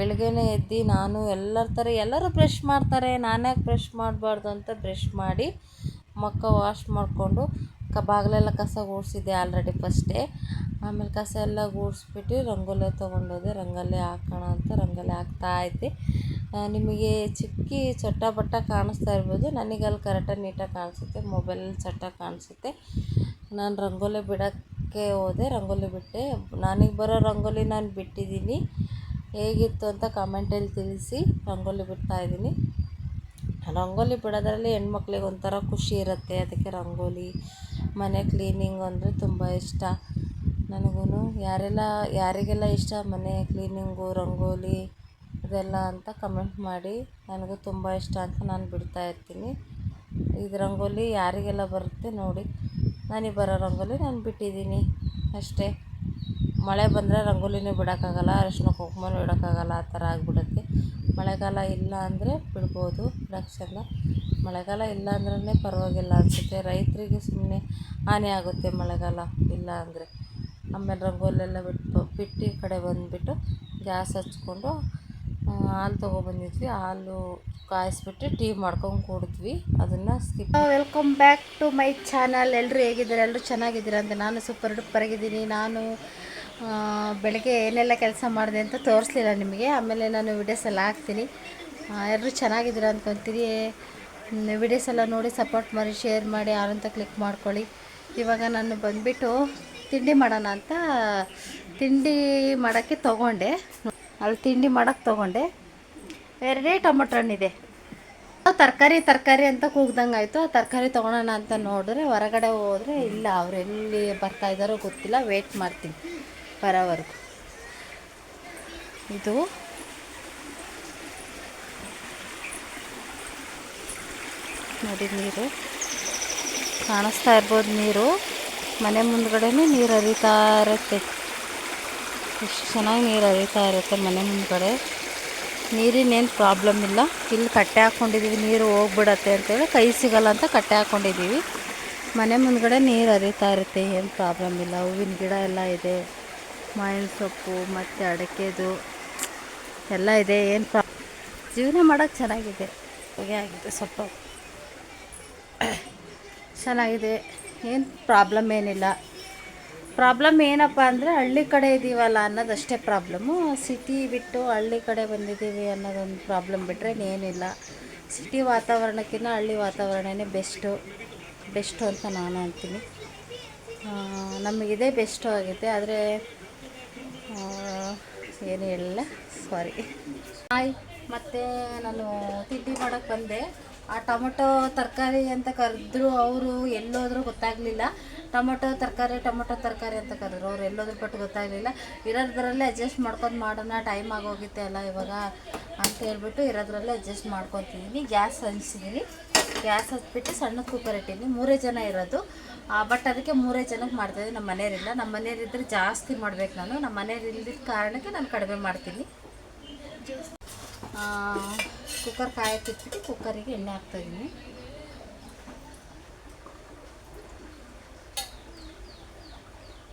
ಬೆಳಗ್ಗೆನೇ ಎದ್ದು ನಾನು ಎಲ್ಲರ ಥರ ಎಲ್ಲರೂ ಬ್ರಷ್ ಮಾಡ್ತಾರೆ ನಾನ್ಯಾಕೆ ಬ್ರಷ್ ಮಾಡಬಾರ್ದು ಅಂತ ಬ್ರಷ್ ಮಾಡಿ ಮುಖ ವಾಶ್ ಮಾಡಿಕೊಂಡು ಕ, ಬಾಗಿಲೆಲ್ಲ ಕಸ ಗುಡಿಸಿದ್ದೆ ಆಲ್ರೆಡಿ ಫಸ್ಟೇ. ಆಮೇಲೆ ಕಸ ಎಲ್ಲ ಗುಡಿಸ್ಬಿಟ್ಟು ರಂಗೋಲಿ ತೊಗೊಂಡೋದೆ, ರಂಗೋಲಿ ಹಾಕೋಣ ಅಂತ ರಂಗೋಲಿ ಹಾಕ್ತಾ ಇದ್ದೆ. ನಿಮಗೆ ಚಿಕ್ಕಿ ಚಟ್ಟ ಬಟ್ಟ ಕಾಣಿಸ್ತಾ ಇರ್ಬೋದು, ನನಗೆ ಅಲ್ಲಿ ಕರೆಕ್ಟಾಗಿ ನೀಟಾಗಿ ಕಾಣಿಸುತ್ತೆ ಮೊಬೈಲಲ್ಲಿ ಚಟ್ಟ ಕಾಣಿಸುತ್ತೆ. ನಾನು ರಂಗೋಲಿ ಬಿಡೋಕ್ಕೆ ಹೋದೆ, ರಂಗೋಲಿ ಬಿಟ್ಟೆ. ನನಗೆ ಬರೋ ರಂಗೋಲಿ ನಾನು ಬಿಟ್ಟಿದ್ದೀನಿ. ಹೇಗಿತ್ತು ಅಂತ ಕಮೆಂಟಲ್ಲಿ ತಿಳಿಸಿ ರಂಗೋಲಿ ಬಿಡ್ತಾ ಇದ್ದೀನಿ. ರಂಗೋಲಿ ಬಿಡೋದ್ರಲ್ಲಿ ಹೆಣ್ಮಕ್ಳಿಗೆ ಒಂಥರ ಖುಷಿ ಇರುತ್ತೆ. ಅದಕ್ಕೆ ರಂಗೋಲಿ, ಮನೆ ಕ್ಲೀನಿಂಗ್ ಅಂದರೆ ತುಂಬ ಇಷ್ಟ. ನನಗೂ ಯಾರೆಲ್ಲ, ಯಾರಿಗೆಲ್ಲ ಇಷ್ಟ ಮನೆ ಕ್ಲೀನಿಂಗು ರಂಗೋಲಿ ಇದೆಲ್ಲ ಅಂತ ಕಮೆಂಟ್ ಮಾಡಿ ನನಗೂ ತುಂಬ ಇಷ್ಟ ಅಂತ ನಾನು ಬಿಡ್ತಾ ಇರ್ತೀನಿ. ಇದು ರಂಗೋಲಿ ಯಾರಿಗೆಲ್ಲ ಬರುತ್ತೆ ನೋಡಿ ನನಗೆ ಬರೋ ರಂಗೋಲಿ ನಾನು ಬಿಟ್ಟಿದ್ದೀನಿ ಅಷ್ಟೇ. ಮಳೆ ಬಂದರೆ ರಂಗೋಲಿನೇ ಬಿಡೋಕ್ಕಾಗಲ್ಲ ಅರಿಶಿನ ಕುಂಕುಮನೂ ಇಡೋಕ್ಕಾಗಲ್ಲ ಆ ಥರ ಆಗಿಬಿಡುತ್ತೆ. ಮಳೆಗಾಲ ಇಲ್ಲ ಅಂದರೆ ಬಿಡ್ಬೋದು ಬಿಡೋಕ್ಕೆ ಚೆಂದ ಮಳೆಗಾಲ ಇಲ್ಲ ಅಂದ್ರೇ ಪರವಾಗಿಲ್ಲ ಅನಿಸುತ್ತೆ. ರೈತರಿಗೆ ಸುಮ್ಮನೆ ಹಾನಿ ಆಗುತ್ತೆ ಮಳೆಗಾಲ ಇಲ್ಲ ಅಂದರೆ. ಆಮೇಲೆ ರಂಗೋಲಿ ಎಲ್ಲ ಬಿಟ್ಟು ಬಿಟ್ಟು ಈ ಕಡೆ ಬಂದುಬಿಟ್ಟು ಗ್ಯಾಸ್ ಹಚ್ಕೊಂಡು ಹಾಲು ತೊಗೊಬಂದಿದ್ವಿ. ಹಾಲು ಕಾಯಿಸ್ಬಿಟ್ಟು ಟೀ ಮಾಡ್ಕೊಂಡು ಕುಡಿದ್ವಿ. ಅದನ್ನು skip welcome back to my channel ಎಲ್ಲರೂ ಹೇಗಿದ್ದಾರೆ? ಎಲ್ಲರೂ ಚೆನ್ನಾಗಿದ್ದೀರಾ ಅಂತ ನಾನು ಸೂಪರ್ ಡೂಪರ್ ಆಗಿದ್ದೀನಿ. ನಾನು ಬೆಳಗ್ಗೆ ಏನೆಲ್ಲ ಕೆಲಸ ಮಾಡಿದೆ ಅಂತ ತೋರಿಸ್ಲಿಲ್ಲ ನಿಮಗೆ. ಆಮೇಲೆ ನಾನು ವಿಡಿಯೋಸ್ ಎಲ್ಲ ಹಾಕ್ತೀನಿ. ಎಲ್ಲರೂ ಚೆನ್ನಾಗಿದ್ದೀರ ಅಂದ್ಕೊತೀನಿ ವಿಡಿಯೋಸ್ ಎಲ್ಲ ನೋಡಿ ಸಪೋರ್ಟ್ ಮಾಡಿ ಶೇರ್ ಮಾಡಿ ಯಾರಂತ ಕ್ಲಿಕ್ ಮಾಡ್ಕೊಳ್ಳಿ. ಇವಾಗ ನಾನು ಬಂದುಬಿಟ್ಟು ತಿಂಡಿ ಮಾಡೋಣ ಅಂತ, ತಿಂಡಿ ಮಾಡೋಕ್ಕೆ ತೊಗೊಂಡೆ. ಅಲ್ಲಿ ತಿಂಡಿ ಮಾಡೋಕ್ಕೆ ತೊಗೊಂಡೆ. ಎರಡೇ ಟೊಮೊಟೊ ಹಣ್ಣಿದೆ ತರಕಾರಿ ತರಕಾರಿ ಅಂತ ಕೂಗ್ದಂಗೆ ಆಯಿತು. ಆ ತರಕಾರಿ ತೊಗೊಳೋಣ ಅಂತ ನೋಡಿದ್ರೆ ಹೊರಗಡೆ ಹೋದರೆ ಇಲ್ಲ. ಅವರೆಲ್ಲಿ ಎಲ್ಲಿ ಬರ್ತಾ ಇದ್ದಾರೋ ಗೊತ್ತಿಲ್ಲ. ವೇಟ್ ಮಾಡ್ತೀನಿ. ಬರೋವರೆಗೂ ಇದು ನೋಡಿ ನೀರು. ಕಾಣಿಸ್ತಾ ಇರ್ಬೋದು ನೀರು. ಮನೆ ಮುಂದ್ಗಡೆನೇ ನೀರು ಹರಿತಾ ಇರುತ್ತೆ. ಎಷ್ಟು ಚೆನ್ನಾಗಿ ನೀರು ಹರಿತಾ ಇರುತ್ತೆ ಮನೆ ಮುಂದ್ಗಡೆ. ನೀರಿನೇನು ಪ್ರಾಬ್ಲಮ್ ಇಲ್ಲ. ಇಲ್ಲಿ ಕಟ್ಟೆ ಹಾಕ್ಕೊಂಡಿದ್ದೀವಿ ನೀರು ಹೋಗ್ಬಿಡತ್ತೆ ಅಂತೇಳಿ ಕೈ ಸಿಗಲ್ಲ ಅಂತ ಕಟ್ಟೆ ಹಾಕ್ಕೊಂಡಿದ್ದೀವಿ ಮನೆ ಮುಂದ್ಗಡೆ ನೀರು ಹರಿತಾ ಇರುತ್ತೆ, ಏನು ಪ್ರಾಬ್ಲಮ್ ಇಲ್ಲ. ಹೂವಿನ ಗಿಡ ಎಲ್ಲ ಇದೆ. ಮಾವಿನ ಸೊಪ್ಪು, ಮತ್ತು ಅಡಕೆದು, ಎಲ್ಲ ಇದೆ, ಏನು ಪ್ರಾ ಜೀವನ ಮಾಡೋಕ್ಕೆ ಚೆನ್ನಾಗಿದೆ. ಹೊಗೆ ಆಗಿದೆ ಸೊಪ್ಪು. ಚೆನ್ನಾಗಿದೆ. ಏನು ಪ್ರಾಬ್ಲಮ್ ಏನಿಲ್ಲ. ಪ್ರಾಬ್ಲಮ್ ಏನಪ್ಪ ಅಂದರೆ ಹಳ್ಳಿ ಕಡೆ ಇದ್ದೀವಲ್ಲ ಅನ್ನೋದಷ್ಟೇ ಪ್ರಾಬ್ಲಮ್ಮು ಸಿಟಿ ಬಿಟ್ಟು ಹಳ್ಳಿ ಕಡೆ ಬಂದಿದ್ದೀವಿ ಅನ್ನೋದೊಂದು ಪ್ರಾಬ್ಲಮ್ ಬಿಟ್ಟರೆ ಏನಿಲ್ಲ. ಸಿಟಿ ವಾತಾವರಣಕ್ಕಿಂತ ಹಳ್ಳಿ ವಾತಾವರಣನೇ ಬೆಸ್ಟು. ಬೆಸ್ಟು ಅಂತ ನಾನು ಅಂತೀನಿ. ನಮಗಿದೆ ಬೆಸ್ಟು ಆಗಿದೆ. ಆದರೆ ಏನು ಹೇಳಲ್ಲ ಸಾರಿ ಹಾಯ್, ಮತ್ತು ನಾನು ತಿಂಡಿ ಮಾಡೋಕ್ಕೆ ಬಂದೆ. ಆ ಟೊಮೊಟೊ ತರಕಾರಿ ಅಂತ ಕರೆದ್ರು ಅವರು ಎಲ್ಲೋದ್ರೂ ಗೊತ್ತಾಗಲಿಲ್ಲ. ಟೊಮೊಟೊ ತರಕಾರಿ ಟೊಮೊಟೊ ತರಕಾರಿ ಅಂತ ಕರೆದ್ರು ಅವ್ರು ಎಲ್ಲೋದ್ರ ಪಟ್ಟು ಗೊತ್ತಾಗಲಿಲ್ಲ. ಇರೋದ್ರಲ್ಲೇ ಅಡ್ಜಸ್ಟ್ ಮಾಡ್ಕೊಂಡು ಮಾಡೋಣ ಟೈಮ್ ಆಗೋಗಿತ್ತೆ ಅಲ್ಲ ಇವಾಗ ಅಂತ ಹೇಳ್ಬಿಟ್ಟು ಇರೋದ್ರಲ್ಲೇ ಅಡ್ಜಸ್ಟ್ ಮಾಡ್ಕೊತಿದ್ದೀನಿ ಗ್ಯಾಸ್ ಹಂಚಿದ್ದೀನಿ ಗ್ಯಾಸ್ ಹಚ್ಬಿಟ್ಟು ಸಣ್ಣ ಕುಕ್ಕರ್ ಇಟ್ಟಿದ್ದೀನಿ ಮೂರೇ ಜನ ಇರೋದು. ಬಟ್ ಅದಕ್ಕೆ ಮೂರೇ ಜನಕ್ಕೆ ಮಾಡ್ತಾಯಿದ್ದೀನಿ ನಮ್ಮ ಮನೆಯವರಿಲ್ಲ ನಮ್ಮ ಮನೆಯವರಿದ್ದರೆ ಜಾಸ್ತಿ ಮಾಡ್ಬೇಕು ನಾನು. ನಮ್ಮ ಮನೆಯವ್ರು ಇಲ್ದಿದ್ದ ಕಾರಣಕ್ಕೆ ನಾನು ಕಡಿಮೆ ಮಾಡ್ತೀನಿ. ಕುಕ್ಕರ್ ಕಾಯಕ್ಕೆ ಕುಕ್ಕರಿಗೆ ಎಣ್ಣೆ ಹಾಕ್ತಾಯಿದ್ದೀನಿ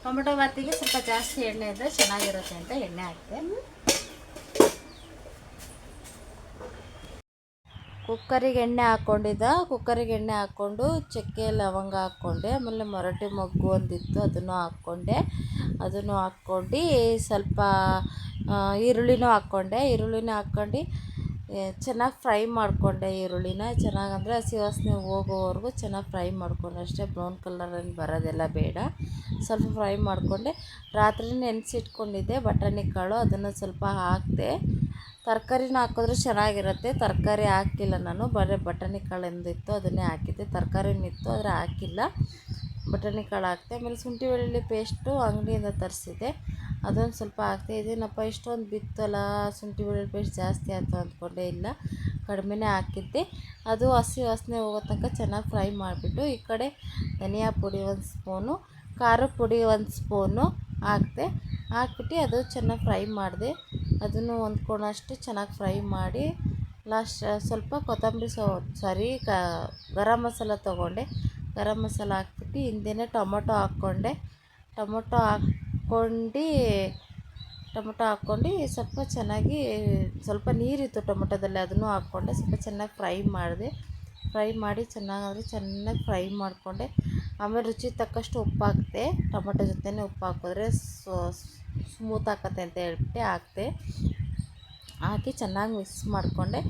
ಟೊಮೆಟೊ ಬಾತಿಗೆ ಸ್ವಲ್ಪ ಜಾಸ್ತಿ ಎಣ್ಣೆ ಇದ್ದರೆ ಚೆನ್ನಾಗಿರುತ್ತೆ ಅಂತ ಎಣ್ಣೆ ಹಾಕ್ತೆ ಕುಕ್ಕರಿಗೆ ಎಣ್ಣೆ ಹಾಕ್ಕೊಂಡಿದ್ದ ಕುಕ್ಕರಿಗೆ ಎಣ್ಣೆ ಹಾಕ್ಕೊಂಡು ಚಕ್ಕೆ ಲವಂಗ ಹಾಕ್ಕೊಂಡೆ. ಆಮೇಲೆ ಮರಾಠಿ ಮೊಗ್ಗು ಒಂದಿತ್ತು, ಅದನ್ನು ಹಾಕ್ಕೊಂಡೆ. ಅದನ್ನು ಹಾಕ್ಕೊಂಡು ಸ್ವಲ್ಪ ಈರುಳ್ಳಿನೂ ಹಾಕ್ಕೊಂಡೆ. ಈರುಳ್ಳಿನ ಹಾಕ್ಕೊಂಡು ಚೆನ್ನಾಗಿ ಫ್ರೈ ಮಾಡಿಕೊಂಡೆ ಈರುಳ್ಳಿನ. ಚೆನ್ನಾಗಂದರೆ ಹಸಿ ವಾಸನೆ ಹೋಗೋವರೆಗೂ ಚೆನ್ನಾಗಿ ಫ್ರೈ ಮಾಡ್ಕೊಂಡು. ಅಷ್ಟೇ ಬ್ರೌನ್ ಕಲರಲ್ಲಿ ಬರೋದೆಲ್ಲ ಬೇಡ. ಸ್ವಲ್ಪ ಫ್ರೈ ಮಾಡಿಕೊಂಡೆ. ರಾತ್ರಿ ನೆನೆಸಿಟ್ಕೊಂಡಿದ್ದೆ ಬಟಾಣಿ ಕಾಳು, ಅದನ್ನು ಸ್ವಲ್ಪ ಹಾಕಿದೆ. ತರಕಾರಿನ ಹಾಕಿದ್ರೆ ಚೆನ್ನಾಗಿರುತ್ತೆ. ತರಕಾರಿ ಹಾಕಿಲ್ಲ ನಾನು. ಬರೀ ಬಟಾಣಿ ಕಾಳು ಎಂದಿತ್ತು, ಅದನ್ನೇ ಹಾಕಿದ್ದೆ. ತರಕಾರಿನಿತ್ತು ಆದರೆ ಹಾಕಿಲ್ಲ. ಬಟಾಣಿ ಕಾಳು ಹಾಕ್ತೆ ಆಮೇಲೆ ಶುಂಠಿ ಬೆಳ್ಳುಳ್ಳಿ ಪೇಸ್ಟು ಅಂಗಡಿಯಿಂದ ತರಿಸಿದೆ ಅದೊಂದು ಸ್ವಲ್ಪ ಹಾಕ್ತೆ ಇದೇನಪ್ಪ ಇಷ್ಟೊಂದು ಬಿತ್ತಲ್ಲ, ಶುಂಠಿ ಬೆಳ್ಳುಳ್ಳಿ ಪೇಸ್ಟ್ ಜಾಸ್ತಿ ಆಯಿತು ಅಂದ್ಕೊಂಡೆ, ಇಲ್ಲ. ಕಡಿಮೆನೇ ಹಾಕಿದ್ದೆ. ಅದು ಹಸಿ ವಾಸನೆ ಹೋಗೋ ತನಕ ಚೆನ್ನಾಗಿ ಫ್ರೈ ಮಾಡಿಬಿಟ್ಟು, ಈ ಕಡೆ ಧನಿಯಾ ಪುಡಿ ಒಂದು ಸ್ಪೂನು ಖಾರದ ಪುಡಿ ಒಂದು ಸ್ಪೂನು ಹಾಕಿದೆ, ಹಾಕ್ಬಿಟ್ಟು ಅದು ಚೆನ್ನಾಗಿ ಫ್ರೈ ಮಾಡಿದೆ. ಅದನ್ನು ಹೊಂದ್ಕೊಳಷ್ಟು ಚೆನ್ನಾಗಿ ಫ್ರೈ ಮಾಡಿ, ಲಾಸ್ಟ್ ಸ್ವಲ್ಪ ಕೊತ್ತಂಬರಿ ಸೊ, ಸಾರಿ, ಕ, ಗರಂ ಮಸಾಲ ತೊಗೊಂಡೆ. ಗರಂ ಮಸಾಲ ಹಾಕ್ಬಿಟ್ಟು ಹಿಂದೆನೇ ಟೊಮೊಟೊ ಹಾಕ್ಕೊಂಡೆ. ಟೊಮೊಟೊ ಹಾಕ್ಕೊಂಡು ಟೊಮೊಟೊ ಹಾಕ್ಕೊಂಡು ಸ್ವಲ್ಪ ಚೆನ್ನಾಗಿ, ಸ್ವಲ್ಪ ನೀರಿತ್ತು ಟೊಮೊಟೊದಲ್ಲಿ ಅದನ್ನು ಹಾಕ್ಕೊಂಡೆ. ಸ್ವಲ್ಪ ಚೆನ್ನಾಗಿ ಫ್ರೈ ಮಾಡಿದೆ. ಫ್ರೈ ಮಾಡಿ ಚೆನ್ನಾಗಾದರೆ ಚೆನ್ನಾಗಿ ಫ್ರೈ ಮಾಡಿಕೊಂಡೆ. ಆಮೇಲೆ ರುಚಿ ತಕ್ಕಷ್ಟು ಉಪ್ಪು ಹಾಕಿದೆ ಟೊಮೊಟೊ ಜೊತೆನೇ ಉಪ್ಪು ಹಾಕಿದ್ರೆ ಸ್ಮೂತ್ ಆಕತ್ತೆ ಅಂತ ಹೇಳ್ಬಿಟ್ಟು ಹಾಕಿದೆ ಹಾಕಿ ಚೆನ್ನಾಗಿ ಮಿಕ್ಸ್ ಮಾಡಿಕೊಂಡೆ.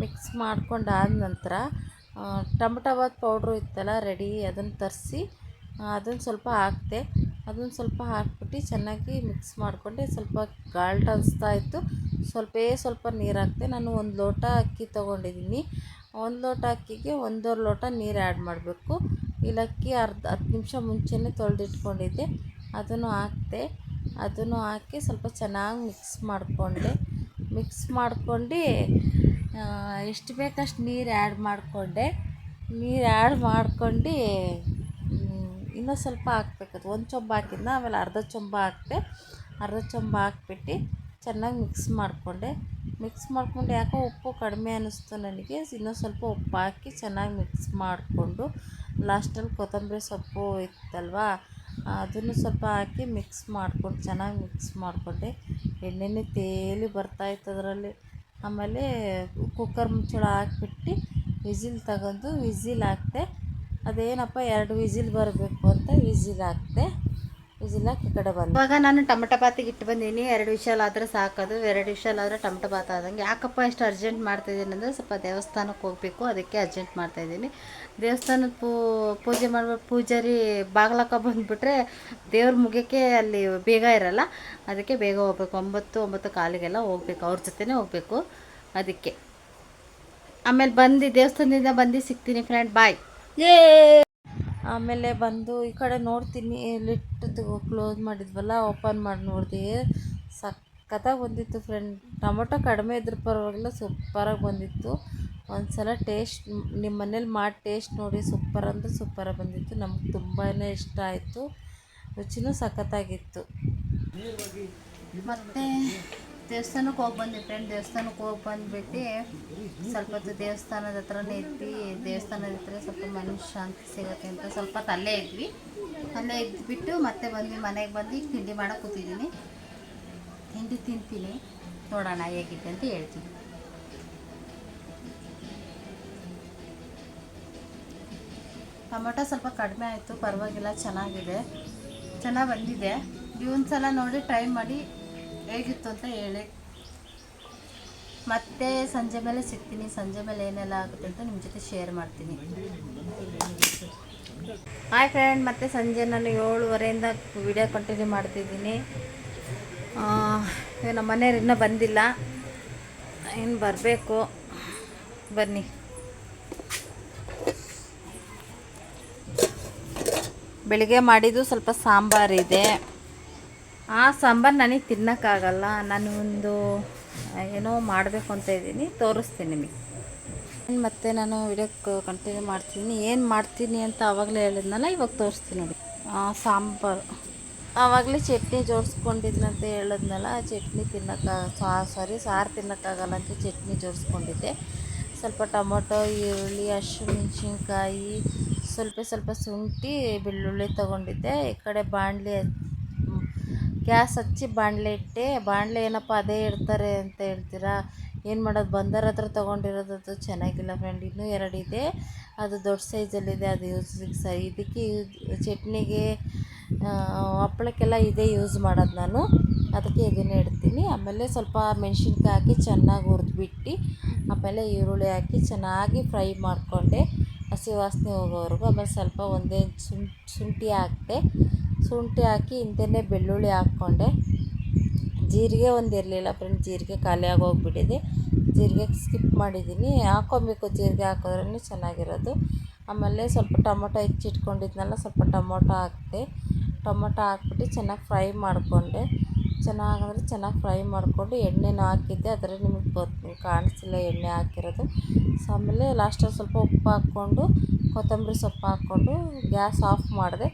ಮಿಕ್ಸ್ ಮಾಡ್ಕೊಂಡಾದ ನಂತರ ಟೊಮೊಟೊ ಬಾತ್ ಪೌಡ್ರು ಇತ್ತಲ್ಲ ರೆಡಿ ಅದನ್ನು ತರಿಸಿ ಅದನ್ನು ಸ್ವಲ್ಪ ಹಾಕಿದೆ ಅದನ್ನು ಸ್ವಲ್ಪ ಹಾಕ್ಬಿಟ್ಟು ಚೆನ್ನಾಗಿ ಮಿಕ್ಸ್ ಮಾಡಿಕೊಂಡೆ. ಸ್ವಲ್ಪ ಗಾಲ್ಟ್ ಅನಿಸ್ತಾ ಇತ್ತು. ಸ್ವಲ್ಪೇ ಸ್ವಲ್ಪ ನೀರು ಹಾಕ್ತೆ. ನಾನು ಒಂದು ಲೋಟ ಅಕ್ಕಿ ತೊಗೊಂಡಿದ್ದೀನಿ ಒಂದು ಲೋಟ ಅಕ್ಕಿಗೆ ಒಂದೂವರೆ ಲೋಟ ನೀರು ಆ್ಯಡ್ ಮಾಡಬೇಕು. ಇಲ್ಲಿ ಅಕ್ಕಿ ಅರ್ಧ, ಹತ್ತು ನಿಮಿಷ ಮುಂಚೆನೇ ತೊಳೆದಿಟ್ಕೊಂಡಿದ್ದೆ. ಅದನ್ನು ಹಾಕಿದೆ, ಅದನ್ನು ಹಾಕಿ ಸ್ವಲ್ಪ ಚೆನ್ನಾಗಿ ಮಿಕ್ಸ್ ಮಾಡಿಕೊಂಡೆ. ಮಿಕ್ಸ್ ಮಾಡ್ಕೊಂಡು ಎಷ್ಟು ಬೇಕಷ್ಟು ನೀರು ಆ್ಯಡ್ ಮಾಡಿಕೊಂಡೆ. ನೀರು ಆ್ಯಡ್ ಮಾಡ್ಕೊಂಡು ಇನ್ನೂ ಸ್ವಲ್ಪ ಹಾಕ್ಬೇಕದು ಒಂದು ಚೊಂಬ ಹಾಕಿದ್ನ, ಆಮೇಲೆ ಅರ್ಧ ಚೊಂಬ ಹಾಕಿದೆ, ಅರ್ಧ ಚೊಂಬ ಹಾಕ್ಬಿಟ್ಟು ಚೆನ್ನಾಗಿ ಮಿಕ್ಸ್ ಮಾಡಿಕೊಂಡೆ. ಮಿಕ್ಸ್ ಮಾಡಿಕೊಂಡು ಯಾಕೋ ಉಪ್ಪು ಕಡಿಮೆ ಅನ್ನಿಸ್ತು ನನಗೆ. ಇನ್ನೂ ಸ್ವಲ್ಪ ಉಪ್ಪು ಹಾಕಿ ಚೆನ್ನಾಗಿ ಮಿಕ್ಸ್ ಮಾಡಿಕೊಂಡು ಲಾಸ್ಟಲ್ಲಿ ಕೊತ್ತಂಬರಿ ಸೊಪ್ಪು ಇತ್ತಲ್ವ, ಅದನ್ನು ಸ್ವಲ್ಪ ಹಾಕಿ ಮಿಕ್ಸ್ ಮಾಡ್ಕೊಂಡು ಚೆನ್ನಾಗಿ ಮಿಕ್ಸ್ ಮಾಡಿಕೊಂಡೆ. ಎಣ್ಣೆನೇ ತೇಲಿ ಬರ್ತಾಯಿತ್ತು ಅದರಲ್ಲಿ. ಆಮೇಲೆ ಕುಕ್ಕರ್ ಮುಚ್ಚಳ ಹಾಕ್ಬಿಟ್ಟು ವಿಝಿಲ್ ತಗೊಂಡು ವಿಝಿಲ್ ಹಾಕಿದೆ, ಅದೇನಪ್ಪ ಎರಡು ವಿಝಿಲ್ ಬರಬೇಕು ಅಂತ ವಿಝಿಲ್ ಹಾಕ್ದೆ. ಕಡೆ ಬಂದೆ. ಇವಾಗ ನಾನು ಟೊಮೆಟೊ ಬಾತಿಗೆ ಇಟ್ಟು ಬಂದೀನಿ. ಎರಡು ವಿಷಲ್ ಆದರೆ ಸಾಕೋದು. ಎರಡು ವಿಷಲ್ ಆದರೆ ಟೊಮೆಟೊ ಬಾತ್ ಆದಂಗೆ. ಯಾಕಪ್ಪ ಇಷ್ಟು ಅರ್ಜೆಂಟ್ ಮಾಡ್ತಾಯಿದ್ದೀನಿ ಅಂದರೆ ಸ್ವಲ್ಪ ದೇವಸ್ಥಾನಕ್ಕೆ ಹೋಗಬೇಕು. ಅದಕ್ಕೆ ಅರ್ಜೆಂಟ್ ಮಾಡ್ತಾಯಿದ್ದೀನಿ ದೇವಸ್ಥಾನದ ಪೂ ಪೂಜೆ ಮಾಡ್ಬೇಕು ಪೂಜಾರಿ ಬಾಗ್ಲಕ್ಕ ಬಂದುಬಿಟ್ರೆ ದೇವ್ರ ಮುಗಿಯೋಕ್ಕೆ ಅಲ್ಲಿ ಬೇಗ ಇರಲ್ಲ. ಅದಕ್ಕೆ ಬೇಗ ಹೋಗ್ಬೇಕು. ಒಂಬತ್ತು ಒಂಬತ್ತು ಕಾಲಿಗೆಲ್ಲ ಹೋಗ್ಬೇಕು. ಅವ್ರ ಜೊತೆನೇ ಹೋಗಬೇಕು. ಅದಕ್ಕೆ. ಆಮೇಲೆ ಬಂದು ದೇವಸ್ಥಾನದಿಂದ ಬಂದು ಸಿಗ್ತೀನಿ ಫ್ರೆಂಡ್ ಬಾಯ್ ಏ ಆಮೇಲೆ ಬಂದು ಈ ಕಡೆ ನೋಡ್ತೀನಿ ಲಿಟ್ ಕ್ಲೋಸ್ ಮಾಡಿದ್ವಲ್ಲ ಓಪನ್ ಮಾಡಿ ನೋಡಿದೆ. ಸಖತ್ತಾಗಿ ಬಂದಿತ್ತು ಫ್ರೆಂಡ್ ಟೊಮೊಟೊ ಕಡಿಮೆ ಇದ್ರ ಪರವಾಗಿಲ್ಲ ಸೂಪರಾಗಿ ಬಂದಿತ್ತು. ಒಂದು ಸಲ ಟೇಸ್ಟ್ ನಿಮ್ಮ ಮನೇಲಿ ಮಾಡಿ ಟೇಸ್ಟ್ ನೋಡಿ ಸೂಪರ್ ಅಂದರೆ ಸೂಪರಾಗಿ ಬಂದಿತ್ತು. ನಮ್ಗೆ ತುಂಬಾ ಇಷ್ಟ ಆಯಿತು. ರುಚಿನೂ ಸಖತ್ತಾಗಿತ್ತು. ಮತ್ತು ದೇವಸ್ಥಾನಕ್ಕೆ ಹೋಗಿ ಬಂದ್ವಿ ಫ್ರೆಂಡ್ ದೇವಸ್ಥಾನಕ್ಕೆ ಹೋಗಿ ಬಂದ್ಬಿಟ್ಟು ಸ್ವಲ್ಪ ಹೊತ್ತು ದೇವಸ್ಥಾನದ ಹತ್ರನೇ ಇದ್ವಿ. ದೇವಸ್ಥಾನದ ಹತ್ರ ಸ್ವಲ್ಪ ಮನಸ್ಸು ಶಾಂತಿ ಸಿಗುತ್ತೆ ಅಂತ ಸ್ವಲ್ಪ ಹೊತ್ತು ಅಲ್ಲೇ ಇದ್ವಿ. ಅಲ್ಲೇ ಇದ್ಬಿಟ್ಟು ಮತ್ತೆ ಬಂದ್ವಿ. ಮನೆಗೆ ಬಂದು ತಿಂಡಿ ಮಾಡೋಕೆ ಕೂತಿದ್ದೀನಿ. ತಿಂಡಿ ತಿಂತೀನಿ. ನೋಡೋಣ ಹೇಗಿದೆ ಅಂತ ಹೇಳ್ತೀನಿ. ಟೊಮೊಟೊ ಸ್ವಲ್ಪ ಕಡಿಮೆ ಆಯಿತು. ಪರವಾಗಿಲ್ಲ, ಚೆನ್ನಾಗಿದೆ. ಚೆನ್ನಾಗಿ ಬಂದಿದೆ. ಈ ಸಲ ನೋಡಿ, ಟ್ರೈ ಮಾಡಿ. ಹೇಗಿತ್ತು ಅಂತ ಹೇಳಿ. ಮತ್ತೆ ಸಂಜೆ ಮೇಲೆ ಸಿಗ್ತೀನಿ, ಸಂಜೆ ಮೇಲೆ ಏನೆಲ್ಲ ಆಗುತ್ತೆ ಅಂತ ನಿಮ್ಮ ಜೊತೆ ಶೇರ್ ಮಾಡ್ತೀನಿ. ಹಾಯ್ ಫ್ರೆಂಡ್ ಮತ್ತೆ ಸಂಜೆ ನಾನು ಏಳುವರೆಯಿಂದ ವಿಡಿಯೋ ಕಂಟಿನ್ಯೂ ಮಾಡ್ತಿದ್ದೀನಿ. ನಮ್ಮ ಮನೆಯವ್ರು ಇನ್ನೂ ಬಂದಿಲ್ಲ. ಇನ್ನು ಬರಬೇಕು. ಬನ್ನಿ. ಬೆಳಿಗ್ಗೆ ಮಾಡಿದ್ದು ಸ್ವಲ್ಪ ಸಾಂಬಾರಿದೆ ಆ ಸಾಂಬಾರು ನನಗೆ ತಿನ್ನೋಕ್ಕಾಗಲ್ಲ. ನಾನು ಒಂದು ಏನೋ ಮಾಡಬೇಕು ಅಂತ ಇದ್ದೀನಿ. ತೋರಿಸ್ತೀನಿ ನಿಮಗೆ. ಮತ್ತೆ ನಾನು ವಿಡಿಯೋ ಕಂಟಿನ್ಯೂ ಮಾಡ್ತೀನಿ. ಏನು ಮಾಡ್ತೀನಿ ಅಂತ ಆವಾಗಲೇ ಹೇಳಿದ್ನಲ್ಲ, ಇವಾಗ ತೋರಿಸ್ತೀನಿ ನೋಡಿ. ಸಾಂಬಾರು. ಆವಾಗಲೇ ಚಟ್ನಿ ಜೋಡಿಸ್ಕೊಂಡಿದ್ನಂತ ಹೇಳಿದ್ನಲ್ಲ ಚಟ್ನಿ ತಿನ್ನೋಕ್ಕ ಸಾರಿ ಸಾರು ತಿನ್ನೋಕ್ಕಾಗಲ್ಲ ಅಂತ ಚಟ್ನಿ ಜೋಡಿಸ್ಕೊಂಡಿದ್ದೆ. ಸ್ವಲ್ಪ ಟೊಮೊಟೊ, ಈರುಳ್ಳಿ ಹಸಿಮೆಣ್ಸಿನ್ಕಾಯಿ ಸ್ವಲ್ಪ ಸ್ವಲ್ಪ ಶುಂಠಿ, ಬೆಳ್ಳುಳ್ಳಿ ತೊಗೊಂಡಿದ್ದೆ. ಈ ಕಡೆ ಬಾಣಲಿ ಗ್ಯಾಸ್ ಹಚ್ಚಿ ಬಾಣಲೆ ಇಟ್ಟೆ. ಬಾಣಲೆ ಏನಪ್ಪ ಅದೇ ಇಡ್ತಾರೆ ಅಂತ ಹೇಳ್ತೀರಾ? ಏನು ಮಾಡೋದು? ಬಂದರ ಹತ್ರ ತೊಗೊಂಡಿರೋದದು ಚೆನ್ನಾಗಿಲ್ಲ ಫ್ರೆಂಡ್ ಇನ್ನೂ ಎರಡಿದೆ ಅದು ದೊಡ್ಡ ಸೈಜಲ್ಲಿದೆ ಅದು ಯೂಸ್ ಸರಿ ಇದಕ್ಕೆ ಚಟ್ನಿಗೆ ಹಪ್ಪಳಕ್ಕೆಲ್ಲ ಇದೇ ಯೂಸ್ ಮಾಡೋದು ನಾನು. ಅದಕ್ಕೆ ಇದನ್ನೇ ಇಡ್ತೀನಿ. ಆಮೇಲೆ ಸ್ವಲ್ಪ ಮೆಣಸಿನ್ಕಾಯಿ ಹಾಕಿ ಚೆನ್ನಾಗಿ ಹುರಿದ್ಬಿಟ್ಟು, ಆಮೇಲೆ ಈರುಳ್ಳಿ ಹಾಕಿ ಚೆನ್ನಾಗಿ ಫ್ರೈ ಮಾಡಿಕೊಂಡೆ. ಹಸಿ ವಾಸನೆ ಹೋಗೋವರೆಗೂ. ಆಮೇಲೆ ಸ್ವಲ್ಪ ಒಂದೇ ಶುಂಠಿ ಹಾಕ್ದೆ ಶುಂಠಿ ಹಾಕಿ ಇಂತೆಯೇ ಬೆಳ್ಳುಳ್ಳಿ ಹಾಕ್ಕೊಂಡೆ. ಜೀರಿಗೆ ಒಂದು ಇರಲಿಲ್ಲ ಫ್ರೆಂಡ್, ಜೀರಿಗೆ ಖಾಲಿಯಾಗಿ ಹೋಗ್ಬಿಟ್ಟಿದೆ ಜೀರಿಗೆ ಸ್ಕಿಪ್ ಮಾಡಿದ್ದೀನಿ. ಹಾಕ್ಕೊಬೇಕು ಜೀರಿಗೆ ಹಾಕಿದ್ರೇ ಚೆನ್ನಾಗಿರೋದು. ಆಮೇಲೆ ಸ್ವಲ್ಪ ಟೊಮೊಟೊ ಹೆಚ್ಚಿಟ್ಕೊಂಡಿದ್ನಲ್ಲ ಸ್ವಲ್ಪ ಟೊಮೊಟೊ ಹಾಕಿದೆ. ಟೊಮೊಟೊ ಹಾಕ್ಬಿಟ್ಟು ಚೆನ್ನಾಗಿ ಫ್ರೈ ಮಾಡಿಕೊಂಡೆ. ಚೆನ್ನಾಗಂದ್ರೆ ಚೆನ್ನಾಗಿ ಫ್ರೈ ಮಾಡಿಕೊಂಡು ಎಣ್ಣೆನ ಹಾಕಿದ್ದೆ. ಆದರೆ ನಿಮಗೆ ಗೊತ್ತು ಕಾಣಿಸ್ತಿಲ್ಲ ಎಣ್ಣೆ ಹಾಕಿರೋದು. ಸೊ ಆಮೇಲೆ ಲಾಸ್ಟಲ್ಲಿ ಸ್ವಲ್ಪ ಉಪ್ಪು ಹಾಕ್ಕೊಂಡು, ಕೊತ್ತಂಬರಿ ಸೊಪ್ಪು ಹಾಕ್ಕೊಂಡು ಗ್ಯಾಸ್ ಆಫ್ ಮಾಡಿದೆ.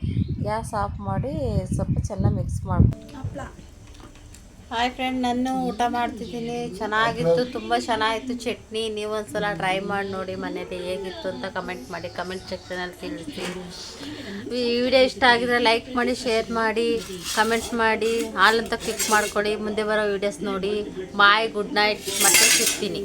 ಗ್ಯಾಸ್ ಆಫ್ ಮಾಡಿ ಸ್ವಲ್ಪ ಚೆನ್ನಾಗಿ ಮಿಕ್ಸ್ ಮಾಡಿ ಹಾಯ್ ಫ್ರೆಂಡ್ ನಾನು ಊಟ ಮಾಡ್ತಿದ್ದೀನಿ. ಚೆನ್ನಾಗಿತ್ತು, ತುಂಬ ಚೆನ್ನಾಗಿತ್ತು. ಚಟ್ನಿ, ನೀವು ಒಂದ್ಸಲ ಟ್ರೈ ಮಾಡಿ ನೋಡಿ ಮನೇಲಿ ಹೇಗಿತ್ತು ಅಂತ ಕಮೆಂಟ್ ಮಾಡಿ ಕಮೆಂಟ್ ಸೆಕ್ಷನಲ್ಲಿ ತಿಳಿಸಿ. ವಿಡಿಯೋ ಇಷ್ಟ ಆಗಿದ್ರೆ ಲೈಕ್ ಮಾಡಿ ಶೇರ್ ಮಾಡಿ ಕಮೆಂಟ್ ಮಾಡಿ ಹಾಲ್ ಅಂತ ಕ್ಲಿಕ್ ಮಾಡ್ಕೊಳ್ಳಿ. ಮುಂದೆ ಬರೋ ವೀಡಿಯೋಸ್ ನೋಡಿ. ಬಾಯ್ ಗುಡ್ ನೈಟ್ ಮತ್ತೆ ಸಿಗ್ತೀನಿ.